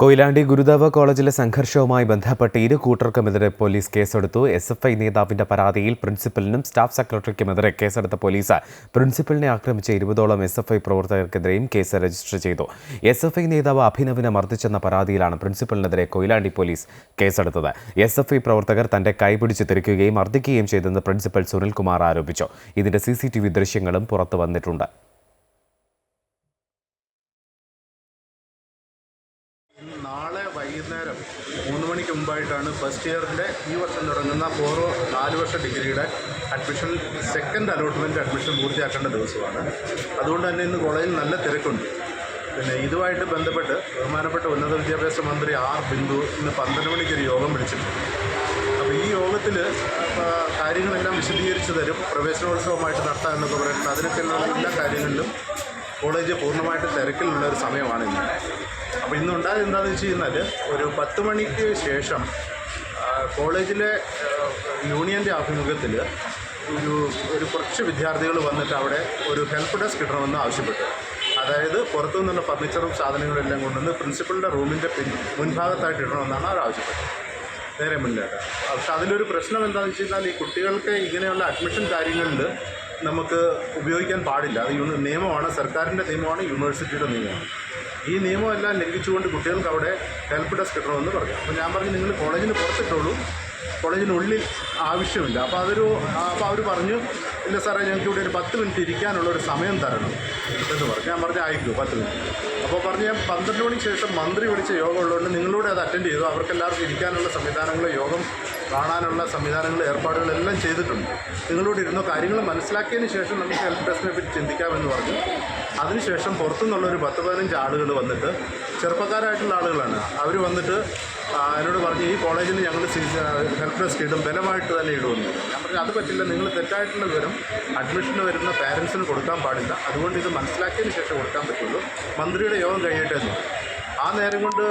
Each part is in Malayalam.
കൊയിലാണ്ടി ഗുരുദേവ കോളേജിലെ സംഘർഷവുമായി ബന്ധപ്പെട്ട് ഇരു കൂട്ടർക്കുമെതിരെ പോലീസ് കേസെടുത്തു. എസ് എഫ് ഐ നേതാവിന്റെ പരാതിയിൽ പ്രിൻസിപ്പലിനും സ്റ്റാഫ് സെക്രട്ടറിക്കുമെതിരെ കേസെടുത്ത പോലീസ് പ്രിൻസിപ്പലിനെ ആക്രമിച്ച ഇരുപതോളം എസ് എഫ് ഐ പ്രവർത്തകർക്കെതിരെയും കേസ് രജിസ്റ്റർ ചെയ്തു. എസ് എഫ് ഐ നേതാവ് അഭിനവിനെ മർദ്ദിച്ചെന്ന പരാതിയിലാണ് പ്രിൻസിപ്പലിനെതിരെ കൊയിലാണ്ടി പോലീസ് കേസെടുത്തത്. എസ് എഫ് ഐ പ്രവർത്തകർ തന്റെ കൈപിടിച്ച് തിരിക്കുകയും മർദ്ദിക്കുകയും ചെയ്തെന്ന് പ്രിൻസിപ്പൽ സുനിൽകുമാർ ആരോപിച്ചു. ഇതിന്റെ സി സി ടി വി ദൃശ്യങ്ങളും പുറത്തു വന്നിട്ടുണ്ട്. നാളെ വൈകുന്നേരം മൂന്ന് മണിക്ക് മുമ്പായിട്ടാണ് ഫസ്റ്റ് ഇയറിന്റെ ഈ വർഷം തുടങ്ങുന്ന ഫോറോ നാല് വർഷ ഡിഗ്രിയുടെ അഡ്മിഷൻ സെക്കൻഡ് അലോട്ട്മെന്റ് അഡ്മിഷൻ പൂർത്തിയാക്കേണ്ട ദിവസമാണ്. അതുകൊണ്ട് തന്നെ ഇന്ന് കോളേജിൽ നല്ല തിരക്കുണ്ട്. പിന്നെ ഇതുമായിട്ട് ബന്ധപ്പെട്ട് ബഹുമാനപ്പെട്ട ഉന്നത വിദ്യാഭ്യാസ മന്ത്രി ആർ ബിന്ദു ഇന്ന് പന്ത്രണ്ട് മണിക്ക് ഒരു യോഗം വിളിച്ചിട്ടുണ്ട്. അപ്പോൾ ഈ യോഗത്തിൽ കാര്യങ്ങളെല്ലാം വിശദീകരിച്ച് തരും. പ്രവേശനോത്സവമായിട്ട് നടത്താം എന്നൊക്കെ പറയുന്നത് അതിനൊക്കെയുള്ള എല്ലാ കാര്യങ്ങളിലും കോളേജ് പൂർണമായിട്ട് തിരക്കിലുള്ള ഒരു സമയമാണ് ഇന്ന്. അപ്പോൾ ഇന്ന് ഉണ്ടായത് എന്താണെന്ന് വെച്ച് കഴിഞ്ഞാൽ ഒരു പത്ത് മണിക്ക് ശേഷം കോളേജിലെ യൂണിയന്റെ ആഭിമുഖ്യത്തിൽ ഒരു ഒരു കുറച്ച് വിദ്യാർത്ഥികൾ വന്നിട്ട് അവിടെ ഒരു ഹെൽപ്പ് ഡെസ്ക് കിട്ടണമെന്ന് ആവശ്യപ്പെട്ടു. അതായത് പുറത്തു നിന്നുള്ള ഫർണിച്ചറും സാധനങ്ങളെല്ലാം കൊണ്ടുവന്ന് പ്രിൻസിപ്പളിന്റെ റൂമിന്റെ പിൻ മുൻഭാഗത്തായിട്ട് ഇടണമെന്നാണ് അവർ ആവശ്യപ്പെട്ടത്. നേരെ മുന്നിലായിട്ട് പക്ഷെ അതിലൊരു പ്രശ്നം എന്താണെന്ന് വെച്ച് കഴിഞ്ഞാൽ ഈ കുട്ടികൾക്ക് ഇങ്ങനെയുള്ള അഡ്മിഷൻ കാര്യങ്ങളിൽ നമുക്ക് ഉപയോഗിക്കാൻ പാടില്ല. അത് നിയമമാണ് സർക്കാരിന്റെ നിയമമാണ് യൂണിവേഴ്സിറ്റിയുടെ നിയമമാണ്. ഈ നിയമമെല്ലാം ലംഘിച്ചുകൊണ്ട് കുട്ടികൾക്ക് അവിടെ ഹെൽപ്പ് ഡെസ്ക് കിട്ടണമെന്ന് പറഞ്ഞു. അപ്പോൾ ഞാൻ പറഞ്ഞു നിങ്ങൾ കോളേജിന് പുറത്തിട്ടുള്ളൂ കോളേജിനുള്ളിൽ ആവശ്യമില്ല. അപ്പോൾ അതൊരു അപ്പോൾ അവർ പറഞ്ഞു ഇല്ല സാറേ ഞങ്ങൾക്ക് ഇവിടെ ഒരു പത്ത് മിനിറ്റ് ഇരിക്കാനുള്ള ഒരു സമയം തരണം. എന്ന് പറഞ്ഞു. ഞാൻ പറഞ്ഞു ആയിക്കോ പത്ത് മിനിറ്റ്. അപ്പോൾ പറഞ്ഞു ഞാൻ പന്ത്രണ്ട് മണിക്ക് ശേഷം മന്ത്രി വിളിച്ച യോഗം ഉള്ളതുകൊണ്ട് നിങ്ങളൂടെ അത് അറ്റൻഡ് ചെയ്തു. അവർക്കെല്ലാവർക്കും ഇരിക്കാനുള്ള സംവിധാനങ്ങളും യോഗം കാണാനുള്ള സംവിധാനങ്ങൾ ഏർപ്പാടുകളെല്ലാം ചെയ്തിട്ടുണ്ട്. നിങ്ങളോട് ഇരുന്ന കാര്യങ്ങൾ മനസ്സിലാക്കിയതിന് ശേഷം നമുക്ക് ഹെൽപ്പ് ഡെസ്കിനെ പറ്റി ചിന്തിക്കാമെന്ന് പറഞ്ഞു. അതിനുശേഷം പുറത്തുനിന്നുള്ള ഒരു പത്ത് പതിനഞ്ച് ആളുകൾ വന്നിട്ട് ചെറുപ്പക്കാരായിട്ടുള്ള ആളുകളാണ്. അവർ വന്നിട്ട് എന്നോട് പറഞ്ഞു ഈ കോളേജിൽ ഞങ്ങൾ ഹെൽപ്പ് ഡെസ്ക് ഇടും ബലമായിട്ട് തന്നെ ഇടുമെന്ന്. ഞാൻ പറഞ്ഞു അത് പറ്റില്ല നിങ്ങൾ തെറ്റായിട്ടുള്ള വിവരം അഡ്മിഷന് വരുന്ന പാരൻസിന് കൊടുക്കാൻ പാടില്ല. അതുകൊണ്ട് ഇത് മനസ്സിലാക്കിയതിന് ശേഷം കൊടുക്കാൻ പറ്റുള്ളൂ. മന്ത്രിയുടെ യോഗം കഴിയട്ടെ എന്ന്. ആ നേരം കൊണ്ട്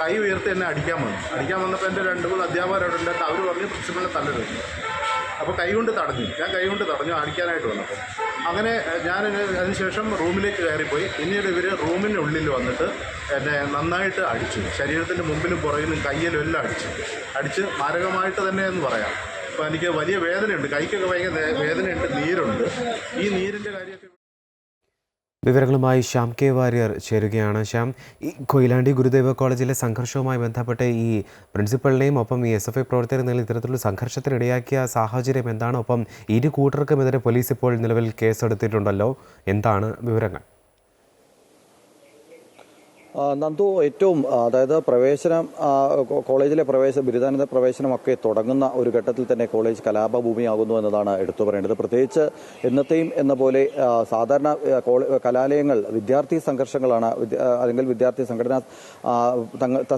കൈ ഉയർത്തി എന്നെ അടിക്കാൻ വന്നു. അടിക്കാൻ വന്നപ്പോൾ എന്റെ രണ്ട് മൂന്ന് അധ്യാപകരോട് ഉണ്ടായിട്ട് അവർ പറഞ്ഞു പ്രിൻസിപ്പളിനെ തല്ലരുത്. അപ്പോൾ കൈ കൊണ്ട് തടഞ്ഞു. ഞാൻ കൈ കൊണ്ട് തടഞ്ഞു അടിക്കാനായിട്ട് വന്നപ്പോൾ അങ്ങനെ ഞാൻ അതിനുശേഷം റൂമിലേക്ക് കയറിപ്പോയി. പിന്നീട് ഇവർ റൂമിനുള്ളിൽ വന്നിട്ട് എന്നെ നന്നായിട്ട് അടിച്ചു. ശരീരത്തിന്റെ മുമ്പിലും പുറകിലും കയ്യിലും എല്ലാം അടിച്ചു. അടിച്ച് മാരകമായിട്ട് തന്നെ എന്ന് പറയാം. അപ്പോൾ എനിക്ക് വലിയ വേദനയുണ്ട്. കൈക്കൊക്കെ ഭയങ്കര വേദനയുണ്ട്. നീരുണ്ട്. ഈ നീരിന്റെ കാര്യമൊക്കെ വിവരങ്ങളുമായി ശ്യാം കെ വാര്യർ ചേരുകയാണ്. ശ്യാം ഈ കൊയിലാണ്ടി ഗുരുദേവ കോളേജിലെ സംഘർഷവുമായി ബന്ധപ്പെട്ട് ഈ പ്രിൻസിപ്പളിനെയും ഒപ്പം ഈ എസ് എഫ് ഐ പ്രവർത്തകരെ നിലയിൽ ഇത്തരത്തിലുള്ള സംഘർഷത്തിനിടയാക്കിയ സാഹചര്യം എന്താണ്? ഒപ്പം ഇരു കൂട്ടർക്കുമെതിരെ പോലീസ് ഇപ്പോൾ നിലവിൽ കേസെടുത്തിട്ടുണ്ടല്ലോ. എന്താണ് വിവരങ്ങൾ? നന്ദു ഏറ്റവും അതായത് പ്രവേശനം കോളേജിലെ പ്രവേശന ബിരുദാനന്ദ പ്രവേശനമൊക്കെ തുടങ്ങുന്ന ഒരു ഘട്ടത്തിൽ തന്നെ കോളേജ് കലാപഭൂമിയാകുന്നു എന്നതാണ് എടുത്തു പറയേണ്ടത്. പ്രത്യേകിച്ച് എന്നത്തെയും എന്ന പോലെ സാധാരണ കലാലയങ്ങൾ വിദ്യാർത്ഥി സംഘർഷങ്ങളാണ് അല്ലെങ്കിൽ വിദ്യാർത്ഥി സംഘടന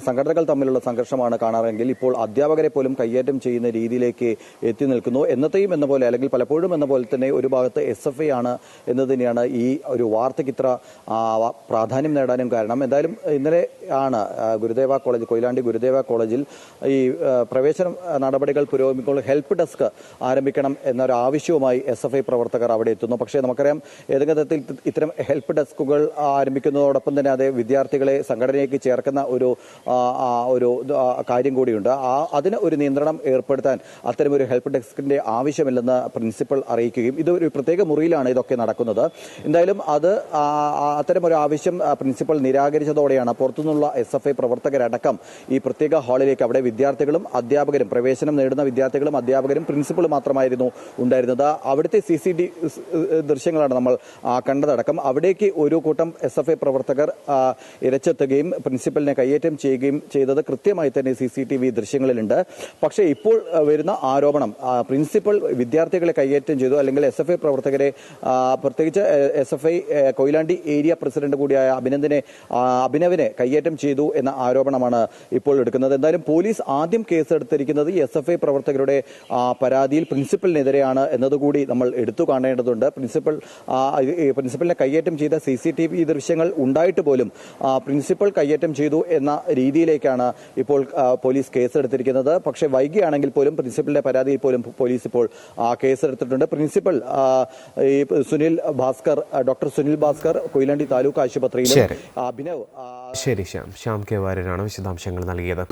സംഘടനകൾ തമ്മിലുള്ള സംഘർഷമാണ് കാണാറെങ്കിൽ ഇപ്പോൾ അധ്യാപകരെ പോലും കയ്യേറ്റം ചെയ്യുന്ന രീതിയിലേക്ക് എത്തി നിൽക്കുന്നു. എന്നത്തെയും എന്ന പോലെ അല്ലെങ്കിൽ പലപ്പോഴും എന്ന പോലെ തന്നെ ഒരു ഭാഗത്ത് എസ് എഫ് ഐ ആണ് എന്ന് തന്നെയാണ് ഈ ഒരു വാർത്തയ്ക്ക് ഇത്ര പ്രാധാന്യം നേടാനും കാരണം. എന്തായാലും ഇന്നലെ ആണ് ഗുരുദേവ കോളേജ് കൊയിലാണ്ടി ഗുരുദേവ കോളേജിൽ ഈ പ്രവേശന നടപടികൾ പുരോഗമിക്കുമ്പോൾ ഹെൽപ്പ് ഡെസ്ക് ആരംഭിക്കണം എന്നൊരു ആവശ്യവുമായി എസ് എഫ് ഐ പ്രവർത്തകർ അവിടെ എത്തുന്നു. പക്ഷേ നമുക്കറിയാം ഏതെങ്കിലും തരത്തിൽ ഇത്തരം ഹെൽപ്പ് ഡെസ്കുകൾ ആരംഭിക്കുന്നതോടൊപ്പം തന്നെ അത് വിദ്യാർത്ഥികളെ സംഘടനയ്ക്ക് ചേർക്കുന്ന ഒരു ഒരു കാര്യം കൂടിയുണ്ട്. ആ അതിന് ഒരു നിയന്ത്രണം ഏർപ്പെടുത്താൻ അത്തരമൊരു ഹെൽപ്പ് ഡെസ്കിന്റെ ആവശ്യമില്ലെന്ന് പ്രിൻസിപ്പൽ അറിയിക്കുകയും ഇത് ഒരു പ്രത്യേക മുറിയിലാണ് ഇതൊക്കെ നടക്കുന്നത്. എന്തായാലും അത് അത്തരമൊരു ആവശ്യം പ്രിൻസിപ്പൽ നിരാകരിച്ചതോടെയാണ് പുറത്തുനിന്നുള്ള എസ് എഫ് ഐ പ്രവർത്തകരടക്കം ഈ പ്രത്യേക ഹാളിലേക്ക് അവിടെ വിദ്യാർത്ഥികളും അധ്യാപകരും പ്രവേശനം നേടുന്ന വിദ്യാർത്ഥികളും അധ്യാപകരും പ്രിൻസിപ്പളും മാത്രമായിരുന്നു ഉണ്ടായിരുന്നത്. അവിടുത്തെ സി സി ടി ദൃശ്യങ്ങളാണ് നമ്മൾ കണ്ടതടക്കം. അവിടേക്ക് ഒരു കൂട്ടം എസ് എഫ് ഐ പ്രവർത്തകർ ഇരച്ചെത്തുകയും പ്രിൻസിപ്പലിനെ കയ്യേറ്റം ചെയ്യുകയും ചെയ്തത് കൃത്യമായി തന്നെ സി സി ടി വി ദൃശ്യങ്ങളിലുണ്ട്. പക്ഷേ ഇപ്പോൾ വരുന്ന ആരോപണം പ്രിൻസിപ്പൽ വിദ്യാർത്ഥികളെ കയ്യേറ്റം ചെയ്തു അല്ലെങ്കിൽ എസ് എഫ് ഐ പ്രവർത്തകരെ പ്രത്യേകിച്ച് S F I Koyilandy area president കൂടിയായ അഭിനന്ദനെ അഭിനവിനെ കയ്യേറ്റം ചെയ്തു എന്ന ആരോപണമാണ് ഇപ്പോൾ എടുക്കുന്നത്. എന്തായാലും പോലീസ് ആദ്യം കേസെടുത്തിരിക്കുന്നത് എസ് എഫ് ഐ പ്രവർത്തകരുടെ പരാതിയിൽ പ്രിൻസിപ്പലിനെതിരെയാണ് എന്നതുകൂടി നമ്മൾ എടുത്തു കാണേണ്ടതുണ്ട്. പ്രിൻസിപ്പൽ പ്രിൻസിപ്പലിനെ കയ്യേറ്റം ചെയ്ത സി സി ടി വി ദൃശ്യങ്ങൾ ഉണ്ടായിട്ട് പോലും പ്രിൻസിപ്പൽ കയ്യേറ്റം ചെയ്തു എന്ന രീതിയിലേക്കാണ് ഇപ്പോൾ പോലീസ് കേസെടുത്തിരിക്കുന്നത്. പക്ഷേ വൈകിയാണെങ്കിൽ പോലും പ്രിൻസിപ്പലിന്റെ പരാതിയിൽ പോലും പോലീസ് ഇപ്പോൾ കേസെടുത്തിട്ടുണ്ട്. പ്രിൻസിപ്പൽ സുനിൽ ഭാസ്കർ ഡോക്ടർ സുനിൽ ഭാസ്കർ കൊയിലാണ്ടി താലൂക്ക് ആശുപത്രിയിലും. അഭിനവ് ശരി ശ്യാം. ശ്യാം കെ വാര്യരാണ് വിശദാംശങ്ങൾ നൽകിയത്.